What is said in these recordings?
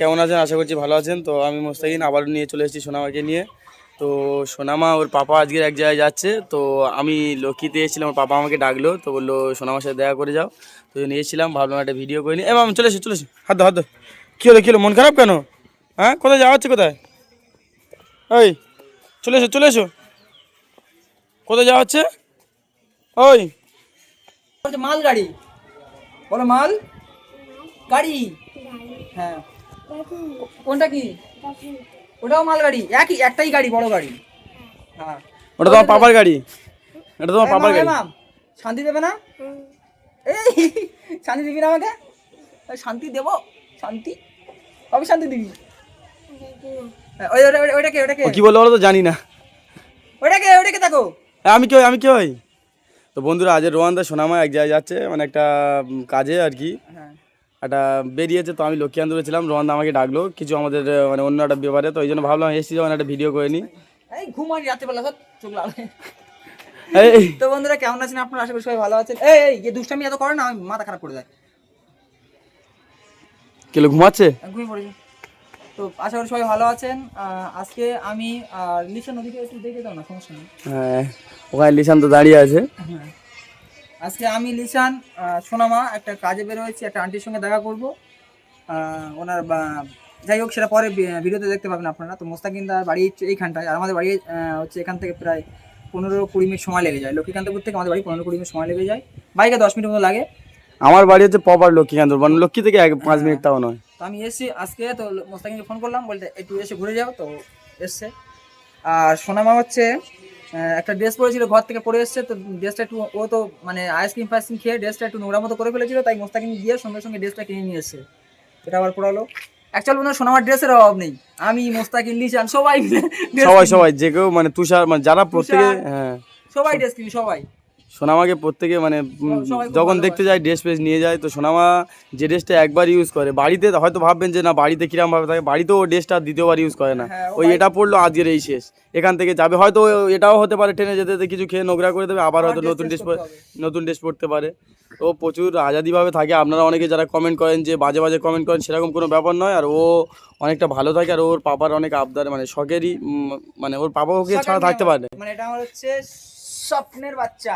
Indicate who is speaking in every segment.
Speaker 1: কেমন আছেন? আশা করছি ভালো আছেন। তো আমি মোস্তাকিন আবার নিয়ে চলে এসেছি সোনামাকে নিয়ে। তো সোনামা, ওর পাপা আজকে এক জায়গায় যাচ্ছে। তো আমি লক্ষ্মীতে এসেছিলাম, ওর পাপা আমাকে ডাকলো। তো বলল, সোনামার সাথে দেখা করে যাও। তো নিয়ে এসেছিলাম ভাবলাম একটা ভিডিও করে নিই এবার আমি চলে এসো চলে এসো। হাত হাত কী হলো কী হলো? মন খারাপ কেন? হ্যাঁ? কোথায় যাওয়া হচ্ছে কোথায়? ওই চলে এসো চলে এসো। কোথায় যাওয়া হচ্ছে? ওই।
Speaker 2: মাল গাড়ি। বলো, মাল? গাড়ি। হ্যাঁ। কোনটা কি? ওটাও মাল গাড়ি। একই একটাই গাড়ি বড় গাড়ি। হ্যাঁ।
Speaker 1: ওটা তোমার পাপার গাড়ি। এটা তোমার পাপার গাড়ি।
Speaker 2: শান্তি দেবে না? এই শান্তি দিবি না আমাকে? শান্তি দেবো। শান্তি? কবে শান্তি দিবি? হ্যাঁ, ওই ওটা ওটা-
Speaker 1: কি বলল বলো তো জানি না।
Speaker 2: ওইটাকে ওইটাকে দেখো?
Speaker 1: এ, আমি কি আমি কি তো বন্ধুরা আজ রোহানদা সোনামা এক জায়গায় যাচ্ছে মানে একটা কাজে আর কি।
Speaker 2: হ্যাঁ।
Speaker 1: একটা বেরিয়েছে তো আমি লক্ষ্মী লক্ষ্মীকান্তপুরে ছিলাম রোহানদা আমাকে ডাকলো কিছু আমাদের মানে অন্য একটা ব্যাপারে। তো ওই জন্য ভাবলাম এসেছি যখন একটা ভিডিও করে নিই।
Speaker 2: এই ঘুমানি রাত্রেবেলা সব চোখ
Speaker 1: এই,
Speaker 2: তো বন্ধুরা কেমন আছেন আপনারা? আশা করি সবাই ভালো আছেন। এই এই যে দুষ্টামি এত করে না আমি মাথা খারাপ করে দেয়।
Speaker 1: কেলো ঘুমাচ্ছে?
Speaker 2: ঘুমিয়ে পড়েছি। তো আশা করি সবাই ভালো আছেন। আজকে আমি আর লিসা নদীকে একটু দেখে দাও না সমস্যা নেই।
Speaker 1: হ্যাঁ ওখানে লিশান তো দাঁড়িয়ে আছে।
Speaker 2: হ্যাঁ। আজকে আমি লিসান সোনামা একটা কাজে বের হয়েছি একটা আন্টির সঙ্গে দেখা করব। ওনার যাই হোক সেটা পরে ভিডিওতে দেখতে পাবেন আপনারা। তো মোস্তাকিন্দার বাড়ি হচ্ছে এইখানটায় আর আমাদের বাড়ি হচ্ছে এখান থেকে প্রায় পনেরো কুড়ি মিনিট সময় লেগে যায়। লক্ষ্মীকান্তপুর থেকে আমাদের বাড়ি পনেরো কুড়ি মিনিট সময় লেগে যায়। বাইকে দশ মিনিট মতো লাগে।
Speaker 1: আমার বাড়ি হচ্ছে প্রপার লক্ষ্মীকান্তপুর মানে লক্ষ্মী থেকে এক পাঁচ মিনিট তাও নয়।
Speaker 2: তো আমি এসেছি আজকে তো মোস্তাকিনকে ফোন করলাম বলতে একটু এসে ঘুরে যাও। তো এসছে। আর সোনামা হচ্ছে একটা ড্রেস পরেছিল ঘর থেকে পরে এসছে তো ড্রেসটা একটু ও তো মানে আইসক্রিম ফাইসক্রিম খেয়ে ড্রেসটা একটু নোংরা মতো করে ফেলেছিল তাই মোস্তাকিম গিয়ে সঙ্গে সঙ্গে ড্রেসটা কিনে নিয়ে এসছে। এটা আবার পড়ালো অ্যাকচুয়াল বন্ধু সোনামার ড্রেসের অভাব নেই। আমি মোস্তাকিম লিচান সবাই
Speaker 1: সবাই সবাই যে কেউ মানে তুষার মানে যারা প্রত্যেকে হ্যাঁ।
Speaker 2: সবাই ড্রেস কিনি সবাই।
Speaker 1: সোনামাকে প্রত্যেকে মানে যখন দেখতে যায় ড্রেস ফ্রেস নিয়ে যায় তো সোনামা যে ড্রেসটা একবার ইউজ করে বাড়িতে হয়তো ভাববেন যে না বাড়িতে কিরম ভাবে থাকে বাড়িতেও ড্রেসটা দ্বিতীয়বার ইউজ করে না।
Speaker 2: হ্যাঁ,
Speaker 1: ওই এটা পড়ল আজকের এই শেষ। এখান থেকে যাবে হয়তো এটাও হতে পারে ট্রেনে যেতে যেতে কিছু খেয়ে নোংরা করে দেবে আবার হয়তো নতুন ড্রেস নতুন ড্রেস পরতে পারে। ও প্রচুর আজাদিভাবে থাকে। আপনারা অনেকে যারা কমেন্ট করেন যে বাজে বাজে কমেন্ট করেন সেরকম কোনো ব্যাপার নয়। আর ও অনেকটা ভালো থাকে আর ওর পাপার অনেক আবদার মানে শখেরই মানে ওর পাপা ওকে ছাড়া থাকতে পারে।
Speaker 2: মানে এটা আমার হচ্ছে স্বপ্নের বাচ্চা।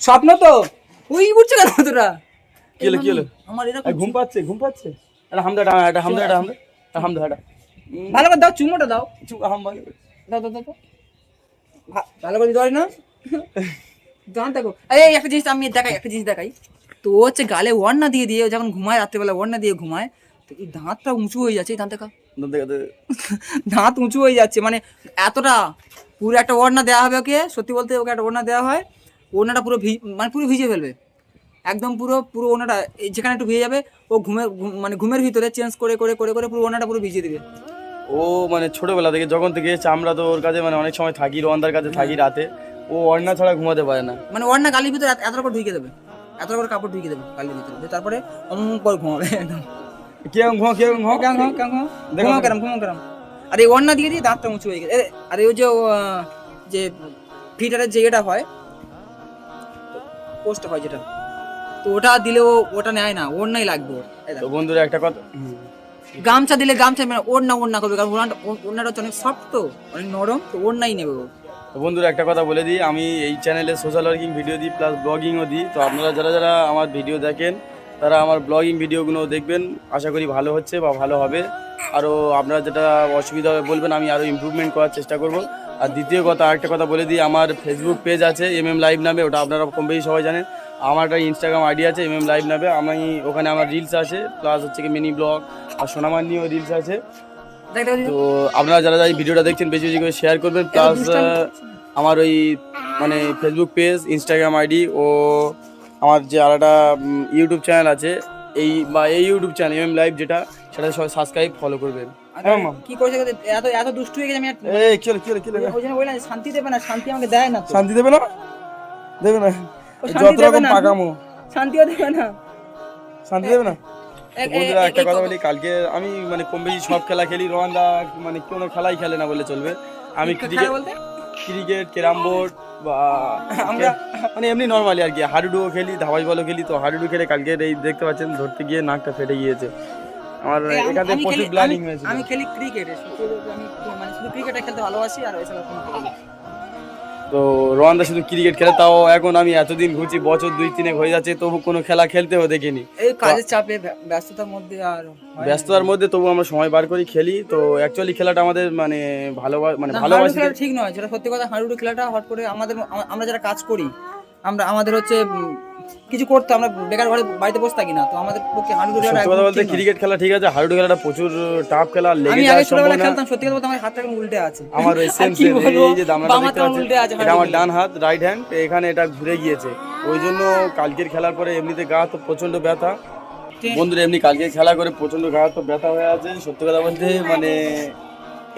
Speaker 2: স্বপ্ন তো। ওই উঠছে কেন তোরা?
Speaker 1: কি হলো, কি হলো?
Speaker 2: আমার এরকম
Speaker 1: ঘুম পাচ্ছে ঘুম পাচ্ছে? এটা হামদা এটা এটা হামদা এটা হামদা এটা হামদা এটা।
Speaker 2: ভালো করে দাও চুমোটা দাও।
Speaker 1: চুপ হাম ভালো করে।
Speaker 2: দাও দাও দাও। ভালো করে দিতে না দাঁড়ান দেখো। এই একটা জিনিস আমি দেখাই একটা জিনিস দেখাই। তো ও হচ্ছে গালে ওয়ান্না দিয়ে দিয়ে ও যখন ঘুমায় রাত্রেবেলা ওয়ান্না দিয়ে ঘুমায় তো এই দাঁতটা উঁচু হয়ে যাচ্ছে এই দাঁত দেখা।
Speaker 1: দাঁত
Speaker 2: উঁচু হয়ে যাচ্ছে। মানে এতটা পুরো একটা ওড়না দেওয়া হবে ওকে সত্যি বলতে ওকে একটা ওড়না দেওয়া হয়। ওড়নাটা পুরো ভি মানে পুরো ভিজে ফেলবে। একদম পুরো পুরো ওড়নাটা এই যেখানে একটু ভিজে যাবে ও ঘুমের ঘুম- মানে ঘুমের ভিতরে চেঞ্জ করে করে করে করে পুরো ওড়নাটা পুরো ভিজিয়ে দিবে।
Speaker 1: ও মানে ছোটবেলা থেকে যখন থেকে এসেছে আমরা তো ওর কাছে মানে অনেক সময় থাকি রোহানদার কাছে থাকি রাতে। ও অন্না ছাড়া ঘুমাতে পারে না।
Speaker 2: মানে ওড়না গালির ভিতরে এত- করে ঢুকিয়ে দেবে। এতটা করে কাপড় ঢুকিয়ে দেবে গালির ভিতরে। তারপরে অম করে ঘুমাবে একদম।
Speaker 1: কে ঘুমা কে ঘুমা
Speaker 2: কেমন ঘুমাও, কেমন ঘুমাও?
Speaker 1: দেখো
Speaker 2: ঘুমাও
Speaker 1: না।
Speaker 2: কেরম ঘুমাও আর এই ওড়না দিয়ে দিয়ে দাঁতটা উঁচু হয়ে গেছে আর এই যে যে ফিটারের যে এটা হয় পোস্ট হয় যেটা তো ওটা দিলে ও ওটা নেয় না লাগবে ওর। এই
Speaker 1: তো বন্ধুরা একটা কথা
Speaker 2: গামছা দিলে গামছা মানে ওড়না ওড়না করবে কারণ ওড়নাটা ও- ওড়নাটা হচ্ছে অনেক সফট তো অনেক নরম তো ওড়নাই নেবে ও
Speaker 1: তো বন্ধুরা একটা কথা বলে দিই আমি এই চ্যানেলে সোশ্যাল ওয়ার্কিং ভিডিও দিই প্লাস ব্লগিংও দিই তো আপনারা যারা যারা আমার ভিডিও দেখেন তারা আমার ব্লগিং ভিডিওগুলো দেখবেন আশা করি ভালো হচ্ছে বা ভালো হবে। আরও আপনারা যেটা অসুবিধা হবে বলবেন আমি আরও ইমপ্রুভমেন্ট করার চেষ্টা করব। আর দ্বিতীয় কথা আরেকটা কথা বলে দিই আমার ফেসবুক পেজ আছে এম এম লাইভ নামে ওটা আপনারা কম বেশি সবাই জানেন। আমার একটা ইনস্টাগ্রাম আইডি আছে এম এম লাইভ নামে আমি ওখানে আমার রিলস আছে প্লাস হচ্ছে কি মিনি ব্লগ আর সোনামার নিয়েও রিলস আছে। তো আপনারা যারা যারা এই ভিডিওটা দেখছেন বেশি বেশি করে শেয়ার করবেন প্লাস আমার ওই মানে ফেসবুক পেজ ইনস্টাগ্রাম আইডি ও আমার যে আলাদা ইউটিউব চ্যানেল আছে এই বা এই ইউটিউব চ্যানেল এম লাইভ যেটা সেটা সবাই সাবস্ক্রাইব ফলো করবেন। হ্যাঁ
Speaker 2: কি করেছে এত এত দুষ্টু হয়ে গেছে আমি
Speaker 1: এই
Speaker 2: ওই জন্য বললাম শান্তি দেবে না শান্তি আমাকে দেয় না
Speaker 1: শান্তি দেবে না? দেবে না। যত
Speaker 2: দেবে
Speaker 1: রকম
Speaker 2: না।
Speaker 1: পাকামো।
Speaker 2: শান্তিও দেবে না।
Speaker 1: শান্তি দেবে না? বন্ধুরা একটা কথা বলি কালকে আমি মানে কম বেশি সব খেলা খেলি রোহানদা মানে কোনো খেলাই খেলে না বলে চলবে। আমি ক্রিকেট ক্রিকেট ক্যারাম বোর্ড বা
Speaker 2: আমরা-
Speaker 1: মানে এমনি নর্মালি আর কি। হাডুডুও খেলি ধাবাই বলও খেলি। তো হাডুডু খেলে কালকে এই দেখতে পাচ্ছেন ধরতে গিয়ে নাকটা ফেটে গিয়েছে। আমার এখানে প্রচুর
Speaker 2: খেলি-
Speaker 1: ব্লাডিং হয়েছে
Speaker 2: আমি খেলি ক্রিকেট আমি মানে শুধু ক্রিকেটে খেলতে ভালোবাসি আর এছাড়া।
Speaker 1: তো রোয়ান্দা শুধু ক্রিকেট খেলে তাও এখন আমি এতদিন ঘুরছি বছর দুই তিনেক হয়ে যাচ্ছে তবু কোনো খেলা খেলতেও দেখিনি।
Speaker 2: এই কাজের চাপে ব্য- ব্যস্ততার মধ্যে আর
Speaker 1: ব্যস্ততার মধ্যে তবু আমরা সময় বার করি খেলি। তো অ্যাকচুয়ালি খেলাটা আমাদের মানে ভালো মানে ভালোবাসি।
Speaker 2: ঠিক নয় যেটা সত্যি কথা হাঁড়ুডু খেলাটা হট করে আমাদের আমরা যারা কাজ করি আমরা আমাদের হচ্ছে কিছু করতে আমরা বেকার ঘরে বাড়িতে বসে থাকি না তো আমাদের পক্ষে হাডুডু
Speaker 1: সত্যি কথা বলতে ক্রিকেট খেলা ঠিক আছে হাডুডু খেলাটা প্রচুর টাফ খেলা লেগে
Speaker 2: আমি আগে ছোটবেলায় খেলতাম সত্যি কথা বলতে আমার হাতটা কেমন উল্টে আছে।
Speaker 1: আমার ওই
Speaker 2: আর
Speaker 1: সেম এই যে দেখতে
Speaker 2: উল্টে আছে
Speaker 1: এটা আমার ডান হাত রাইট হ্যান্ড এখানে এটা ঘুরে গিয়েছে। ওই জন্য কালকের খেলার পরে এমনিতে গা তো প্রচণ্ড ব্যথা। বন্ধুরা এমনি কালকে খেলা করে প্রচণ্ড গা তো ব্যথা হয়ে আছে সত্যি কথা বলতে মানে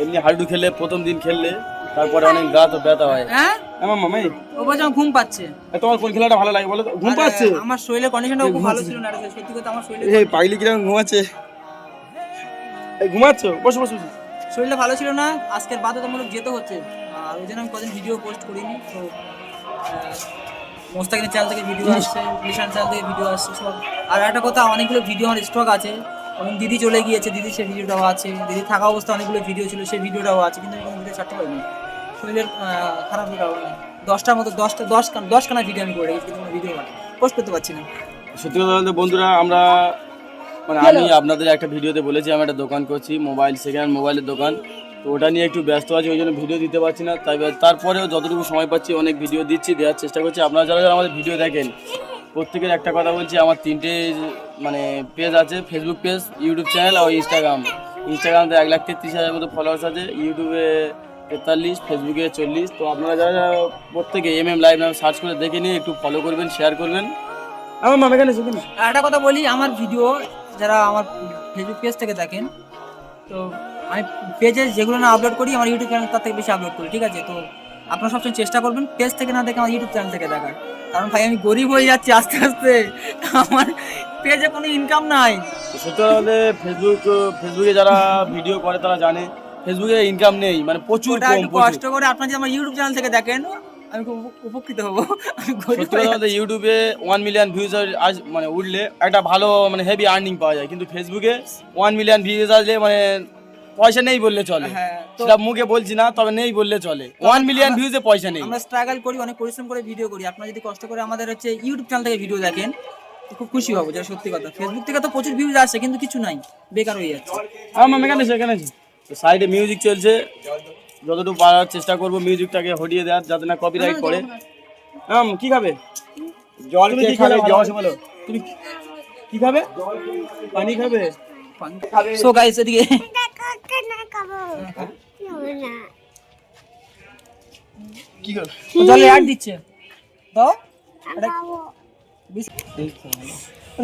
Speaker 1: এমনি হাডুডু খেললে প্রথম দিন খেললে তারপরে অনেক গা তো ব্যথা হয়।
Speaker 2: হ্যাঁ?
Speaker 1: আমার মামাই
Speaker 2: ও বলছে ঘুম পাচ্ছে।
Speaker 1: তোমার কোন খেলাটা ভালো লাগে বলো ঘুম পাচ্ছে?
Speaker 2: আমার শরীরের কন্ডিশনটা খুব ভালো ছিল না সত্যি কথা আমার শরীরে
Speaker 1: এই পাগলি কীরকম ঘুমাচ্ছে? এই ঘুমাচ্ছ? বসো বসো বসো।
Speaker 2: শরীরটা ভালো ছিল না আজকের বাধ্যতামূলক যেতে হচ্ছে। আর ওই জন্য আমি কদিন ভিডিও পোস্ট করিনি তো মোস্তাকিনের চ্যানেল থেকে ভিডিও আসছে নিশান চ্যানেল থেকে ভিডিও আসছে সব। আর একটা কথা অনেকগুলো ভিডিও আমার স্টক আছে। এবং দিদি চলে গিয়েছে দিদি সে ভিডিওটাও আছে। দিদি থাকা অবস্থা অনেকগুলো ভিডিও ছিল সেই ভিডিওটাও আছে কিন্তু আমি কোনো ভিডিও ছাড়তে পারিনি। শরীরের খারাপের কারণে দশটার মতো দশটা দশ খান দশ খানা ভিডিও আমি করে রেখেছি কিন্তু ভিডিও পোস্ট করতে পারছি না।
Speaker 1: সত্যি কথা বলতে বন্ধুরা আমরা মানে আমি আপনাদের একটা ভিডিওতে বলেছি আমি একটা দোকান করছি মোবাইল সেকেন্ড হ্যান্ড মোবাইলের দোকান। তো ওটা নিয়ে একটু ব্যস্ত আছি ওই জন্য ভিডিও দিতে পারছি না। তাই তারপরেও যতটুকু সময় পাচ্ছি অনেক ভিডিও দিচ্ছি দেওয়ার চেষ্টা করছি। আপনারা যারা যারা আমাদের ভিডিও দেখেন প্রত্যেকের একটা কথা বলছি আমার তিনটে মানে পেজ আছে ফেসবুক পেজ ইউটিউব চ্যানেল আর ইনস্টাগ্রাম ইনস্টাগ্রামতে এক লাখ তেত্রিশ হাজার মতো ফলোয়ার্স আছে ইউটিউবে তেতাল্লিশ ফেসবুকে চল্লিশ। তো আপনারা যারা যারা প্রত্যেকে এম এম লাইভ নাম সার্চ করে দেখে নিয়ে একটু ফলো করবেন শেয়ার করবেন। আমার মামা শুনুন
Speaker 2: আর একটা কথা বলি আমার ভিডিও যারা আমার ফেসবুক পেজ থেকে দেখেন তো আমি পেজে যেগুলো না আপলোড করি আমার ইউটিউব চ্যানেল তার থেকে বেশি আপলোড করি ঠিক আছে? তো আপনারা সবসময় চেষ্টা করবেন পেজ থেকে না দেখে আমার ইউটিউব চ্যানেল থেকে দেখার। কারণ ভাই আমি গরিব হয়ে যাচ্ছি আস্তে আস্তে। আমার পেজে কোনো ইনকাম নাই।
Speaker 1: সত্যি ফেসবুক ফেসবুকে যারা ভিডিও করে তারা জানে। ফেসবুকে ইনকাম নেই মানে প্রচুর কম
Speaker 2: কষ্ট করে আপনারা যদি আমার ইউটিউব চ্যানেল থেকে দেখেন আমি খুব উপকৃত হব।
Speaker 1: ইউটিউবে ওয়ান মিলিয়ন ভিউজ আজ মানে উঠলে একটা ভালো মানে হেভি আর্নিং পাওয়া যায় কিন্তু ফেসবুকে ওয়ান মিলিয়ন ভিউজ আসলে মানে পয়সা নেই বললে চলে।
Speaker 2: হ্যাঁ
Speaker 1: সেটা মুখে বলছি না তবে নেই বললে চলে। ওয়ান মিলিয়ন ভিউজে পয়সা নেই।
Speaker 2: আমরা স্ট্রাগল করি অনেক পরিশ্রম করে ভিডিও করি। আপনারা যদি কষ্ট করে আমাদের হচ্ছে ইউটিউব চ্যানেল থেকে ভিডিও দেখেন খুব খুশি হব যেটা সত্যি কথা। ফেসবুক থেকে তো প্রচুর ভিউজ আসছে কিন্তু কিছু নাই বেকার হয়ে যাচ্ছে।
Speaker 1: আমার এখানে সেখানে সাইডে মিউজিক চলছে। যতটুকু পারার চেষ্টা করব মিউজিকটাকে হটিয়ে দেওয়ার যাতে না কপিরাইট করে আম কি খাবে? জল তুমি কি খাবে? জল বলো। তুমি কি খাবে? পানি খাবে?
Speaker 2: সো গাইস এদিকে
Speaker 1: কি খাবে?
Speaker 2: জলে অ্যাড দিচ্ছে। দাও।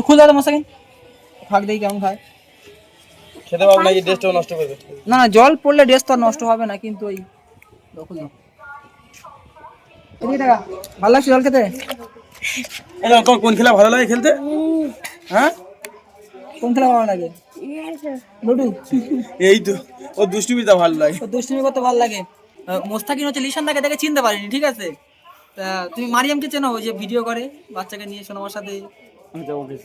Speaker 2: খুলে দাও মশাকিন ফাঁক দেখি কেমন খায়।
Speaker 1: খেতে এই ড্রেসটাও নষ্ট করবে।
Speaker 2: না না জল পড়লে ড্রেস তো নষ্ট হবে না কিন্তু ওই দেখো না। এদিকে টাকা ভালো লাগছে জল খেতে?
Speaker 1: কোন খেলা ভালো লাগে খেলতে? হ্যাঁ?
Speaker 2: কোন খেলা ভালো লাগে? লুডু।
Speaker 1: এই তো ও দুষ্টুমিটা ভালো লাগে।
Speaker 2: তো দুষ্টুমি করতে ভালো লাগে। মোস্তাকিন হচ্ছে লিশান দাকে দেখে চিনতে পারিনি ঠিক আছে? তা তুমি মারিয়ামকে চেনো ওই যে ভিডিও করে বাচ্চাকে নিয়ে সোনামার সাথে?
Speaker 1: আচ্ছা ওকে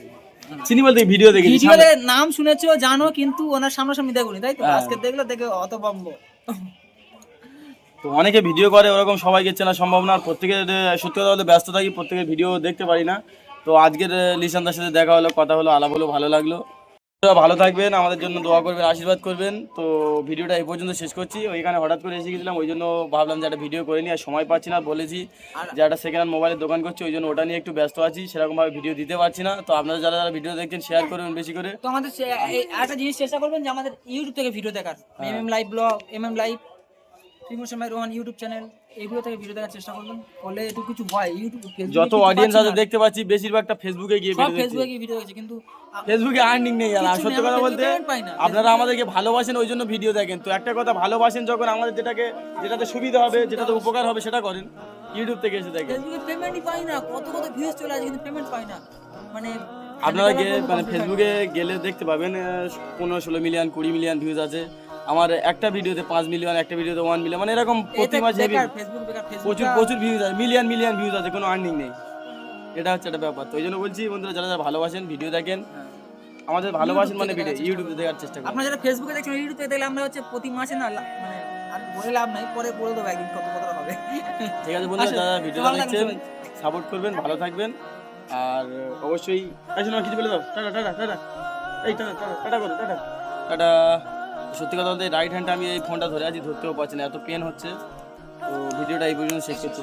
Speaker 1: চিনি বলতে ভিডিও দেখেছি
Speaker 2: ভিডিওতে নাম শুনেছো জানো কিন্তু ওনার সামনাসামনি দেখুনি তাই তো?
Speaker 1: হ্যাঁ।
Speaker 2: আজকে দেখলে দেখে অত বম্ব
Speaker 1: তো অনেকে ভিডিও করে ওরকম সবাইকে চেনা সম্ভব না। আর প্রত্যেকের সত্যি কথা বলতে ব্যস্ত থাকি প্রত্যেকের ভিডিও দেখতে পারি না। তো আজকের লিসানদার সাথে দেখা হলো কথা হলো আলাপ হলো ভালো লাগল। ভালো থাকবেন আমাদের জন্য দোয়া করবেন আশীর্বাদ করবেন। তো ভিডিওটা এই পর্যন্ত শেষ করছি। ওইখানে হঠাৎ করে এসে গেছিলাম ওই জন্য ভাবলাম যে একটা ভিডিও করে নিই আর সময় পাচ্ছি না বলেছি যে একটা সেকেন্ড হ্যান্ড মোবাইলের দোকান করছি ওই জন্য ওটা নিয়ে একটু ব্যস্ত আছি সেরকমভাবে ভিডিও দিতে পারছি না। তো আপনারা যারা যারা ভিডিও দেখছেন শেয়ার করবেন বেশি করে।
Speaker 2: তো আমাদের একটা জিনিস চেষ্টা করবেন যে আমাদের ইউটিউব থেকে ভিডিও দেখার। M M live vlog M M live Rohan YouTube channel এগুলো থেকে ভিডিও দেখার চেষ্টা করবেন। ফলে একটু কিছু হয়। ইউটিউব
Speaker 1: যত অডিয়েন্স আছে দেখতে পাচ্ছি বেশিরভাগটা ফেসবুকে গিয়ে ভিডিও
Speaker 2: ফেসবুকে ভিডিও দেখছে কিন্তু
Speaker 1: ফেসবুকে আর্নিং নেই আর সত্যি কথা বলতে। আপনারা আমাদেরকে ভালোবাসেন ওই জন্য ভিডিও দেখেন। তো একটা কথা ভালোবাসেন যখন আমাদের যেটাকে যেটাতে সুবিধা হবে যেটাতে উপকার হবে সেটা করেন। ইউটিউব থেকে এসে দেখেন।
Speaker 2: ফেসবুকে পেমেন্টই পাই না। কত কত ভিউজ চলে আসে কিন্তু পেমেন্ট পাই না। মানে
Speaker 1: আপনারা গিয়ে মানে ফেসবুকে গেলে দেখতে পাবেন পনেরো ষোলো মিলিয়ন কুড়ি মিলিয়ন ভিউজ আছে। আমার একটা ভিডিওতে পাঁচ মিলিয়ন একটা ভিডিওতে ওয়ান মিলিয়ন মানে এরকম প্রতি মাসে প্রচুর প্রচুর ভিউজ আছে মিলিয়ন মিলিয়ন ভিউজ আছে কোনো আর্নিং নেই। এটা হচ্ছে একটা ব্যাপার। তো ওই জন্য বলছি বন্ধুরা যারা যারা ভালোবাসেন ভিডিও দেখেন আমাদের ভালোবাসেন মানে ভিডিও ইউটিউবে দেখার চেষ্টা করেন
Speaker 2: আপনারা যারা ফেসবুকে দেখছেন ইউটিউবে দেখলে আমরা হচ্ছে প্রতি মাসে না মানে আর বলে লাভ নাই পরে বলে দেবো একদিন কত কত হবে।
Speaker 1: ঠিক আছে বন্ধুরা যারা ভিডিও দেখছেন সাপোর্ট করবেন ভালো থাকবেন। আর অবশ্যই কিছু বলে দাও। Tata tata tata. এই টাটা টাটা টাটা করো টাটা। টাটা। সত্যি কথা বলতে রাইট হ্যান্ডটা আমি এই ফোনটা ধরে আছি, ধরতেও পারছি না, এত পেন হচ্ছে। তো ভিডিওটা এই পর্যন্ত শেষ করছি।